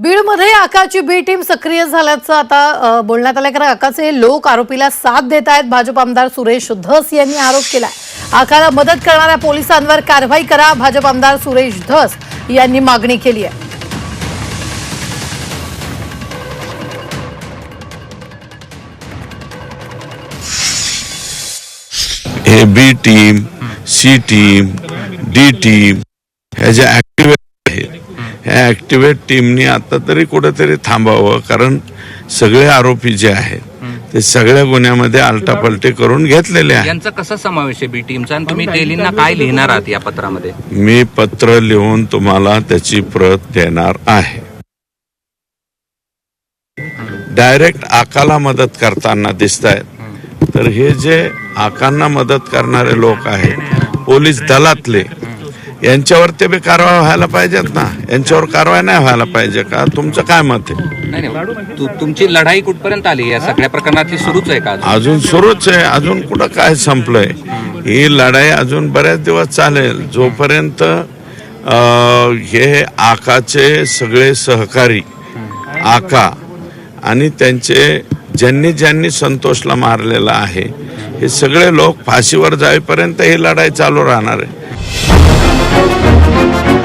बीडमध्ये आकाची बी टीम सक्रिय झाल्याचं आता बोलण्यात आलं कारण आकाचे लोक आरोपीला साथ देत आहेत. भाजप आमदार सुरेश धस यांनी आरोप केला आकाला मदत करणाऱ्या पोलिसांवर कारवाई करा भाजप आमदार सुरेश धस यांनी मागणी केली आहे. हे B team C team D team ह्या ज्या ऍक्टिव्ह आहेत ह्या ऍक्टिव्हेट टीमनी आता तरी कुठेतरी थांबावं कारण सगळे आरोपी जे आहेत ते सगळ्या गुन्ह्यामध्ये आलटापलटी करून घेतलेले आहेत. यांचा कसा समावेश आहे बी टीमचा? आणि तुम्ही डेलींना काय लिहिणार आहात या पत्रामध्ये? मी पत्र लिहून तुम्हाला त्याची प्रत देणार आहे. डायरेक्ट आकाला मदत करताना दिसत आहेत तर हे जे आकांना मदत करणारे लोक आहेत पोलीस दलातले यांच्यावर ते बी कारवाई व्हायला पाहिजेत ना. यांच्यावर कारवाई नाही व्हायला पाहिजे का? तुमचं काय मत आहे? नाही नाही. तु- तुमची लढाई कुठपर्यंत आली? या सगळ्या प्रकरणाची सुरूच आहे का अजून? अजून सुरूच आहे. अजून कुठं काय संपलंय? ही लढाई अजून बऱ्याच दिवस चालेल. जोपर्यंत अं, हे आकाचे सगळे सहकारी आका आणि त्यांचे ज्यांनी ज्यांनी संतोषला मारलेला आहे हे सगळे लोक फाशीवर जाईपर्यंत ही लढाई चालू राहणार आहे. Thank you.